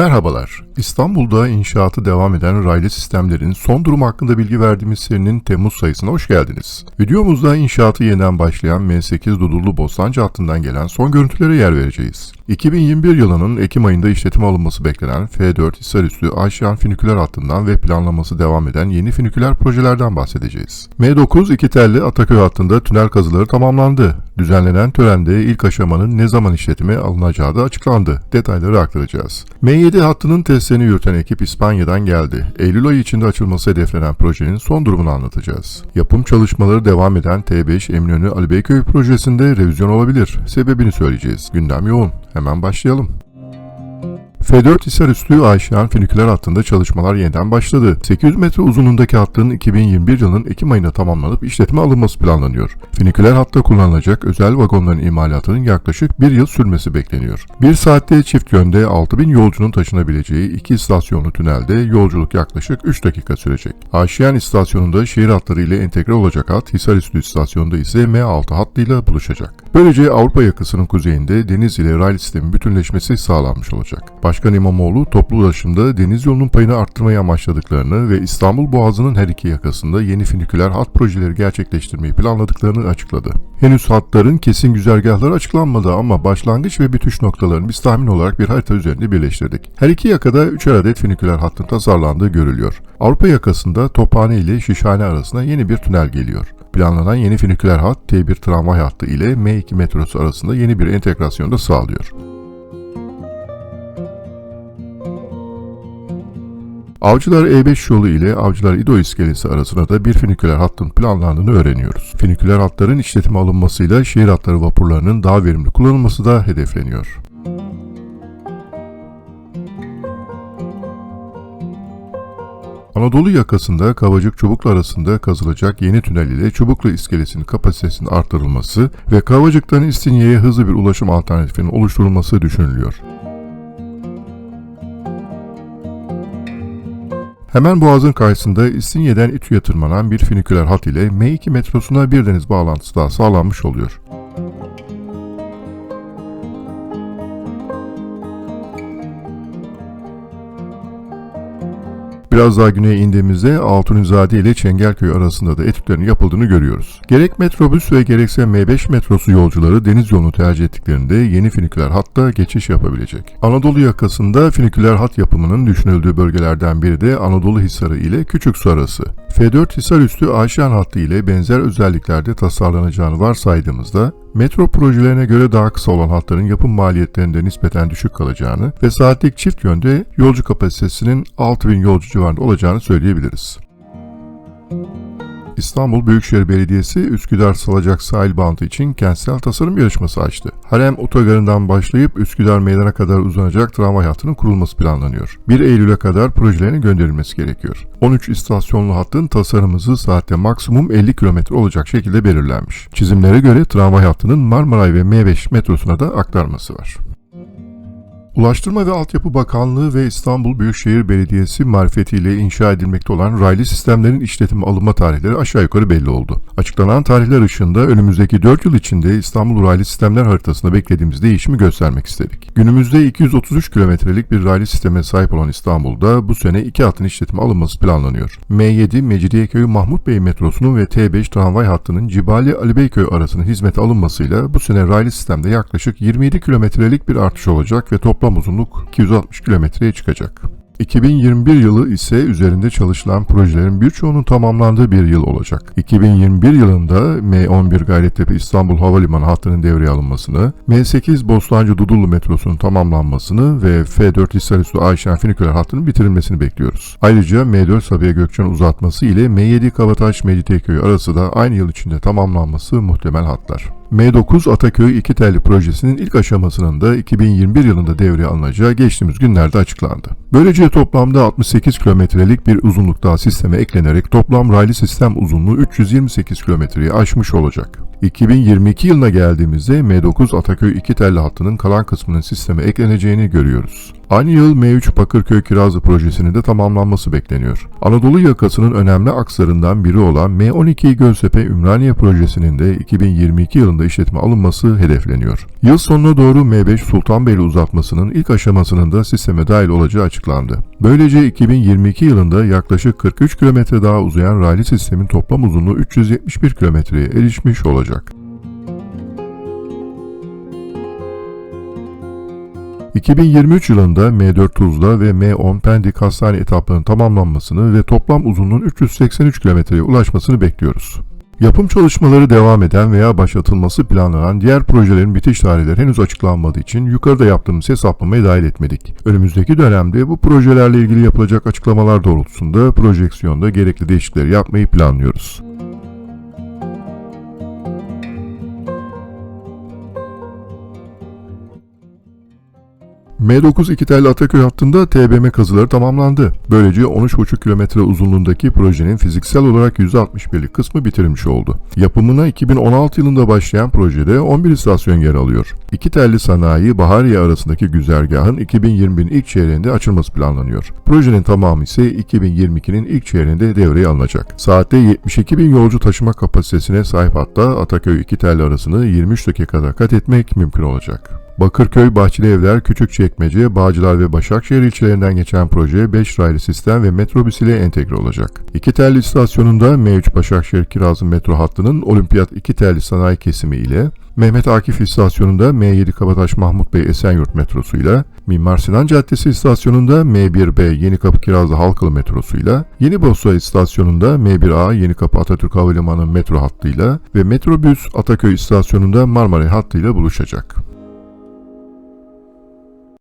Merhabalar. İstanbul'da inşaatı devam eden raylı sistemlerin son durumu hakkında bilgi verdiğimiz serinin Temmuz sayısına hoş geldiniz. Videomuzda inşaatı yeniden başlayan M8 Dudullu Bostancı hattından gelen son görüntülere yer vereceğiz. 2021 yılının Ekim ayında işletime alınması beklenen F4 Hisarüstü Aşiyan Finiküler hattından ve planlaması devam eden yeni finiküler projelerden bahsedeceğiz. M9 iki telli Ataköy hattında tünel kazıları tamamlandı. Düzenlenen törende ilk aşamanın ne zaman işletime alınacağı da açıklandı. Detayları aktaracağız. M7 hattının testlerini yürüten ekip İspanya'dan geldi. Eylül ayı içinde açılması hedeflenen projenin son durumunu anlatacağız. Yapım çalışmaları devam eden T5 Eminönü Ali Beyköy projesinde revizyon olabilir. Sebebini söyleyeceğiz. Gündem yoğun. Hemen başlayalım. F4 Hisarüstü Ayşehan Finiküler hattında çalışmalar yeniden başladı. 800 metre uzunluğundaki hattın 2021 yılının Ekim ayında tamamlanıp işletime alınması planlanıyor. Finiküler hatta kullanılacak özel vagonların imalatının yaklaşık bir yıl sürmesi bekleniyor. Bir saatte çift yönde 6000 yolcunun taşınabileceği iki istasyonlu tünelde yolculuk yaklaşık 3 dakika sürecek. Ayşehan istasyonunda şehir hatları ile entegre olacak hat, Hisarüstü istasyonunda ise M6 hattıyla buluşacak. Böylece Avrupa yakasının kuzeyinde deniz ile raylı sistemin bütünleşmesi sağlanmış olacak. Başkan İmamoğlu toplu ulaşımda deniz yolunun payını arttırmayı amaçladıklarını ve İstanbul Boğazı'nın her iki yakasında yeni finiküler hat projeleri gerçekleştirmeyi planladıklarını açıkladı. Henüz hatların kesin güzergahları açıklanmadı ama başlangıç ve bitiş noktalarını biz tahmin olarak bir harita üzerinde birleştirdik. Her iki yakada 3'er adet finiküler hattın tasarlandığı görülüyor. Avrupa yakasında Tophane ile Şişhane arasında yeni bir tünel geliyor. Planlanan yeni finiküler hat T1 tramvay hattı ile M2 metrosu arasında yeni bir entegrasyon da sağlıyor. Avcılar E5 yolu ile Avcılar İdo iskelesi arasında da bir finiküler hattın planlandığını öğreniyoruz. Finiküler hatların işletime alınmasıyla şehir hatları vapurlarının daha verimli kullanılması da hedefleniyor. Anadolu yakasında Kavacık Çubuklu arasında kazılacak yeni tünel ile Çubuklu iskelesinin kapasitesinin artırılması ve Kavacık'tan İstinye'ye hızlı bir ulaşım alternatifinin oluşturulması düşünülüyor. Hemen Boğaz'ın karşısında İstinye'den İTÜ'ye tırmanan bir finiküler hat ile M2 metrosuna bir deniz bağlantısı daha sağlanmış oluyor. Biraz daha güneye indiğimizde Altunizade ile Çengelköy arasında da etütlerin yapıldığını görüyoruz. Gerek metrobüs ve gerekse M5 metrosu yolcuları deniz yolunu tercih ettiklerinde yeni finiküler hatta geçiş yapabilecek. Anadolu yakasında finiküler hat yapımının düşünüldüğü bölgelerden biri de Anadolu Hisarı ile Küçüksu arası. F4 Hisarüstü Aşiyan hattı ile benzer özelliklerde tasarlanacağını varsaydığımızda metro projelerine göre daha kısa olan hatların yapım maliyetlerinde nispeten düşük kalacağını ve saatlik çift yönde yolcu kapasitesinin 6000 yolcu civarında olacağını söyleyebiliriz. İstanbul Büyükşehir Belediyesi Üsküdar Salacak sahil bandı için kentsel tasarım yarışması açtı. Harem otogarından başlayıp Üsküdar meydana kadar uzanacak tramvay hattının kurulması planlanıyor. 1 Eylül'e kadar projelerin gönderilmesi gerekiyor. 13 istasyonlu hattın tasarım hızı saatte maksimum 50 km olacak şekilde belirlenmiş. Çizimlere göre tramvay hattının Marmaray ve M5 metrosuna da aktarması var. Ulaştırma ve Altyapı Bakanlığı ve İstanbul Büyükşehir Belediyesi marifetiyle inşa edilmekte olan raylı sistemlerin işletime alınma tarihleri aşağı yukarı belli oldu. Açıklanan tarihler ışığında önümüzdeki 4 yıl içinde İstanbul raylı sistemler haritasında beklediğimiz değişimi göstermek istedik. Günümüzde 233 kilometrelik bir raylı sisteme sahip olan İstanbul'da bu sene iki hattın işletime alınması planlanıyor. M7 Mecidiyeköy Mahmut Bey metrosunun ve T5 tramvay hattının Cibali Ali Beyköy arasının hizmete alınmasıyla bu sene raylı sistemde yaklaşık 27 kilometrelik bir artış olacak ve toplam uzunluk 260 kilometreye çıkacak. 2021 yılı ise üzerinde çalışılan projelerin birçoğunun tamamlandığı bir yıl olacak. 2021 yılında M11 Gayrettepe İstanbul Havalimanı hattının devreye alınmasını, M8 Bostancı Dudullu metrosunun tamamlanmasını ve F4 Hisarüstü Ayşen Finiküler hattının bitirilmesini bekliyoruz. Ayrıca M4 Sabiha Gökçen uzatması ile M7 Kavataş Mecidiyeköy arası da aynı yıl içinde tamamlanması muhtemel hatlar. M9 Ataköy iki telli projesinin ilk aşamasının da 2021 yılında devreye alınacağı geçtiğimiz günlerde açıklandı. Böylece toplamda 68 kilometrelik bir uzunluk daha sisteme eklenerek toplam raylı sistem uzunluğu 328 kilometreyi aşmış olacak. 2022 yılına geldiğimizde M9 Ataköy 2 telli hattının kalan kısmının sisteme ekleneceğini görüyoruz. Aynı yıl M3 Bakırköy Kirazlı projesinin de tamamlanması bekleniyor. Anadolu yakasının önemli akslarından biri olan M12 Göztepe Ümraniye projesinin de 2022 yılında işletme alınması hedefleniyor. Yıl sonuna doğru M5 Sultanbeyli uzatmasının ilk aşamasının da sisteme dahil olacağı açıklandı. Böylece 2022 yılında yaklaşık 43 kilometre daha uzayan raylı sistemin toplam uzunluğu 371 kilometreye erişmiş olacak. 2023 yılında M4 Tuzla ve M10 Pendik hastane etaplarının tamamlanmasını ve toplam uzunluğun 383 kilometreye ulaşmasını bekliyoruz. Yapım çalışmaları devam eden veya başlatılması planlanan diğer projelerin bitiş tarihleri henüz açıklanmadığı için yukarıda yaptığımız hesaplamayı dahil etmedik. Önümüzdeki dönemde bu projelerle ilgili yapılacak açıklamalar doğrultusunda projeksiyonda gerekli değişiklikleri yapmayı planlıyoruz. M9 iki telli Ataköy hattında TBM kazıları tamamlandı. Böylece 13,5 kilometre uzunluğundaki projenin fiziksel olarak %61'lik kısmı bitirilmiş oldu. Yapımına 2016 yılında başlayan projede 11 istasyon yer alıyor. İki telli sanayi Bahariye arasındaki güzergahın 2021'in ilk çeyreğinde açılması planlanıyor. Projenin tamamı ise 2022'nin ilk çeyreğinde devreye alınacak. Saatte 72 bin yolcu taşıma kapasitesine sahip hatta Ataköy iki telli arasını 23 dakikada kat etmek mümkün olacak. Bakırköy, Bahçeli Evler, Küçükçekmece, Bağcılar ve Başakşehir ilçelerinden geçen proje 5 raylı sistem ve metrobüs ile entegre olacak. İki telli istasyonunda M3 Başakşehir Kirazlı metro hattının Olimpiyat iki telli sanayi kesimi ile Mehmet Akif istasyonunda M7 Kabataş Mahmut Bey Esenyurt metrosuyla, Mimar Sinan Caddesi istasyonunda M1B Yenikapı Kirazlı Halkalı metrosuyla, Yeni Bosna istasyonunda M1A Yenikapı Atatürk Havalimanı metro hattıyla ve metrobüs Ataköy istasyonunda Marmaray hattıyla buluşacak.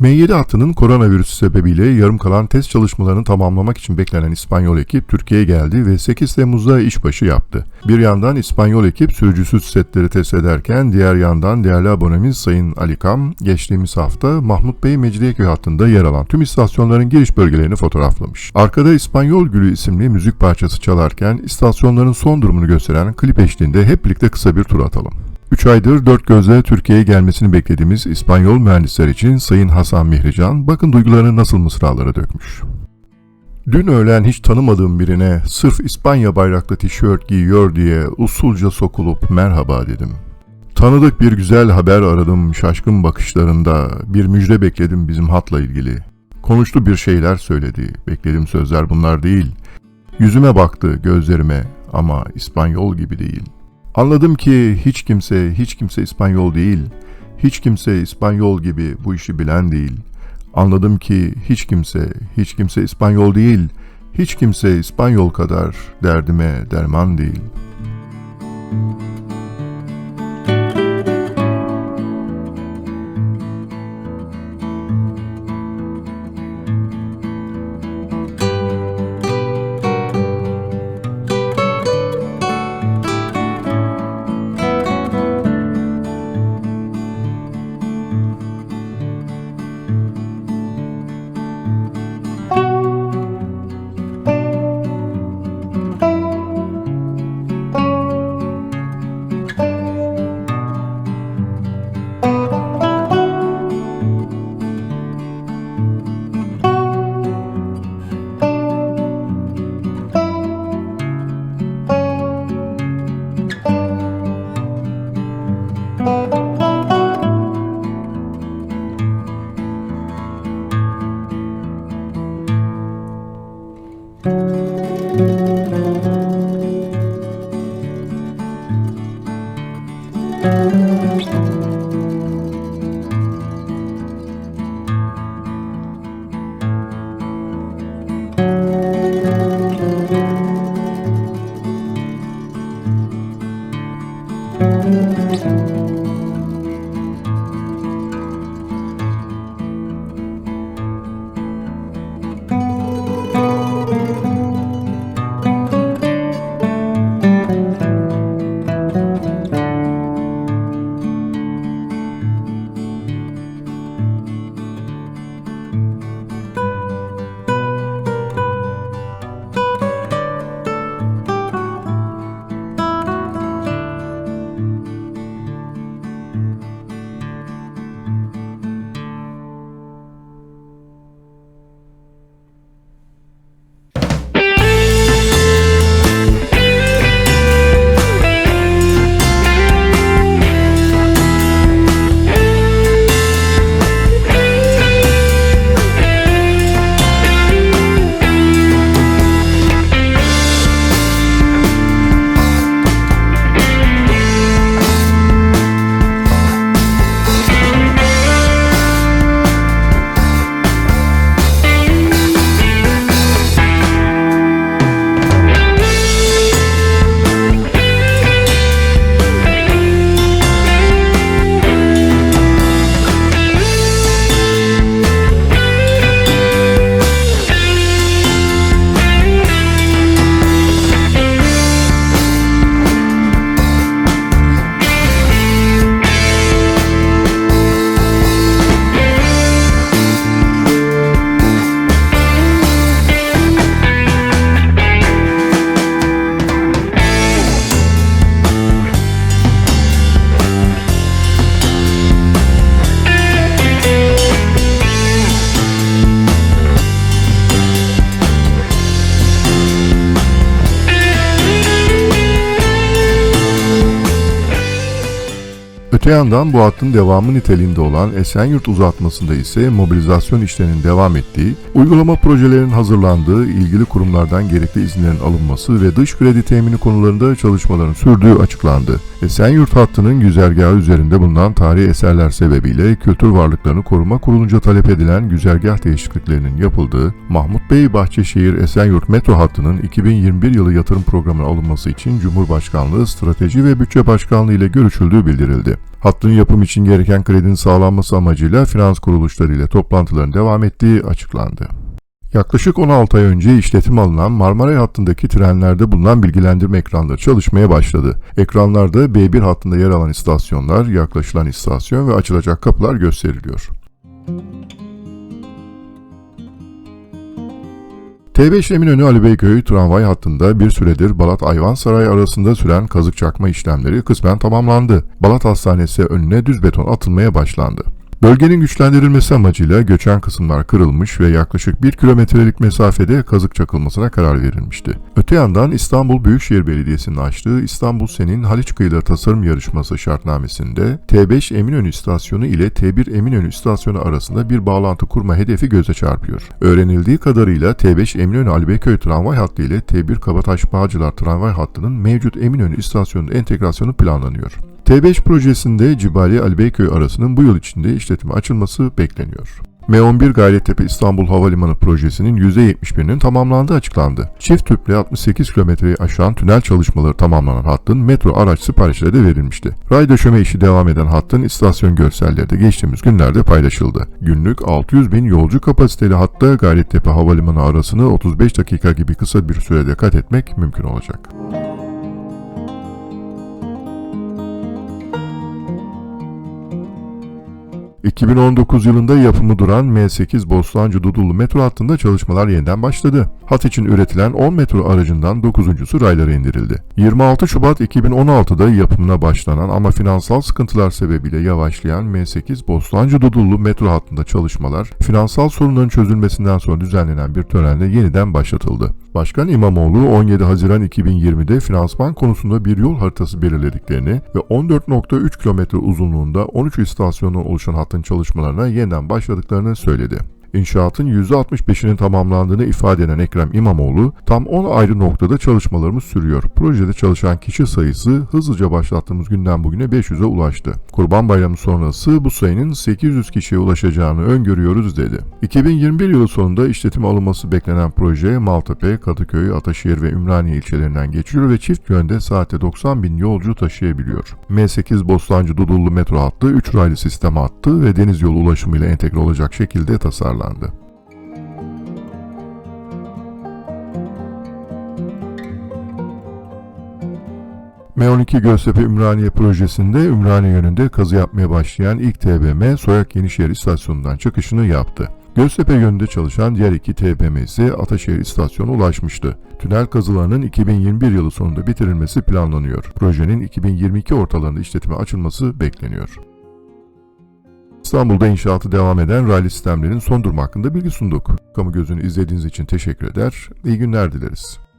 M7 hattının koronavirüs sebebiyle yarım kalan test çalışmalarını tamamlamak için beklenen İspanyol ekip Türkiye'ye geldi ve 8 Temmuz'da işbaşı yaptı. Bir yandan İspanyol ekip sürücüsüz setleri test ederken diğer yandan değerli abonemiz Sayın Ali Kam geçtiğimiz hafta Mahmut Bey Mecidiyeköy hattında yer alan tüm istasyonların giriş bölgelerini fotoğraflamış. Arkada İspanyol Gülü isimli müzik parçası çalarken istasyonların son durumunu gösteren klip eşliğinde hep birlikte kısa bir tur atalım. 3 aydır dört gözle Türkiye'ye gelmesini beklediğimiz İspanyol mühendisler için Sayın Hasan Mihrican bakın duygularını nasıl mısralara dökmüş. Dün öğlen hiç tanımadığım birine sırf İspanya bayraklı tişört giyiyor diye usulca sokulup merhaba dedim. Tanıdık bir güzel haber aradım şaşkın bakışlarında, bir müjde bekledim bizim hatla ilgili. Konuştu bir şeyler söyledi, beklediğim sözler bunlar değil. Yüzüme baktı, gözlerime ama İspanyol gibi değil.'' Anladım ki hiç kimse, hiç kimse İspanyol değil. Hiç kimse İspanyol gibi bu işi bilen değil. Anladım ki hiç kimse, hiç kimse İspanyol değil. Hiç kimse İspanyol kadar derdime derman değil. Öte yandan bu hattın devamı niteliğinde olan Esenyurt uzatmasında ise mobilizasyon işlerinin devam ettiği, uygulama projelerinin hazırlandığı, ilgili kurumlardan gerekli izinlerin alınması ve dış kredi temini konularında çalışmaların sürdüğü açıklandı. Esenyurt hattının güzergahı üzerinde bulunan tarihi eserler sebebiyle kültür varlıklarını koruma kurulunca talep edilen güzergah değişikliklerinin yapıldığı, Mahmut Bey Bahçeşehir Esenyurt metro hattının 2021 yılı yatırım programına alınması için Cumhurbaşkanlığı Strateji ve Bütçe Başkanlığı ile görüşüldüğü bildirildi. Hattın yapım için gereken kredinin sağlanması amacıyla finans kuruluşları ile toplantıların devam ettiği açıklandı. Yaklaşık 16 ay önce işletim alınan Marmaray hattındaki trenlerde bulunan bilgilendirme ekranları çalışmaya başladı. Ekranlarda B1 hattında yer alan istasyonlar, yaklaşılan istasyon ve açılacak kapılar gösteriliyor. T5 Eminönü Ali Beyköy tramvay hattında bir süredir Balat Ayvansaray arasında süren kazık çakma işlemleri kısmen tamamlandı. Balat Hastanesi önüne düz beton atılmaya başlandı. Bölgenin güçlendirilmesi amacıyla göçen kısımlar kırılmış ve yaklaşık 1 kilometrelik mesafede kazık çakılmasına karar verilmişti. Öte yandan İstanbul Büyükşehir Belediyesi'nin açtığı İstanbul Sen'in Haliç Kıyıları Tasarım Yarışması şartnamesinde T5 Eminönü İstasyonu ile T1 Eminönü İstasyonu arasında bir bağlantı kurma hedefi göze çarpıyor. Öğrenildiği kadarıyla T5 Eminönü Ali Beyköy tramvay hattı ile T1 Kabataş Bağcılar tramvay hattının mevcut Eminönü İstasyonu'nun entegrasyonu planlanıyor. T5 projesinde Cibali Ali Beyköy arasının bu yıl içinde işletime açılması bekleniyor. M11 Gayrettepe İstanbul Havalimanı projesinin %71'inin tamamlandığı açıklandı. Çift tüple 68 kilometreyi aşan tünel çalışmaları tamamlanan hattın metro araç siparişleri de verilmişti. Ray döşeme işi devam eden hattın istasyon görselleri de geçtiğimiz günlerde paylaşıldı. Günlük 600 bin yolcu kapasiteli hatta Gayrettepe Havalimanı arasını 35 dakika gibi kısa bir sürede kat etmek mümkün olacak. ...2019 yılında yapımı duran M8 Bostancı Dudullu metro hattında çalışmalar yeniden başladı. Hat için üretilen 10 metro aracından 9.sü raylara indirildi. 26 Şubat 2016'da yapımına başlanan ama finansal sıkıntılar sebebiyle yavaşlayan M8 Bostancı Dudullu metro hattında çalışmalar... ...finansal sorunların çözülmesinden sonra düzenlenen bir törenle yeniden başlatıldı. Başkan İmamoğlu 17 Haziran 2020'de finansman konusunda bir yol haritası belirlediklerini ve 14.3 kilometre uzunluğunda 13 istasyondan oluşan hattın çalışmalarına yeniden başladıklarını söyledi. İnşaatın %65'inin tamamlandığını ifade eden Ekrem İmamoğlu, tam 10 ayrı noktada çalışmalarımız sürüyor. Projede çalışan kişi sayısı hızlıca başlattığımız günden bugüne 500'e ulaştı. Kurban Bayramı sonrası bu sayının 800 kişiye ulaşacağını öngörüyoruz dedi. 2021 yılı sonunda işletime alınması beklenen proje Maltepe, Kadıköy, Ataşehir ve Ümraniye ilçelerinden geçiyor ve çift yönde saatte 90 bin yolcu taşıyabiliyor. M8 Bostancı Dudullu metro hattı 3 raylı sistem hattı ve deniz yolu ulaşımıyla entegre olacak şekilde tasarlandı. M12 Göztepe Ümraniye projesinde Ümraniye yönünde kazı yapmaya başlayan ilk TBM Soyak Yenişehir istasyonundan çıkışını yaptı. Göztepe yönünde çalışan diğer iki TBM ise Ataşehir istasyonu ulaşmıştı. Tünel kazılarının 2021 yılı sonunda bitirilmesi planlanıyor. Projenin 2022 ortalarında işletime açılması bekleniyor. İstanbul'da inşaatı devam eden raylı sistemlerin son durumu hakkında bilgi sunduk. Kamu gözünü izlediğiniz için teşekkür eder, iyi günler dileriz.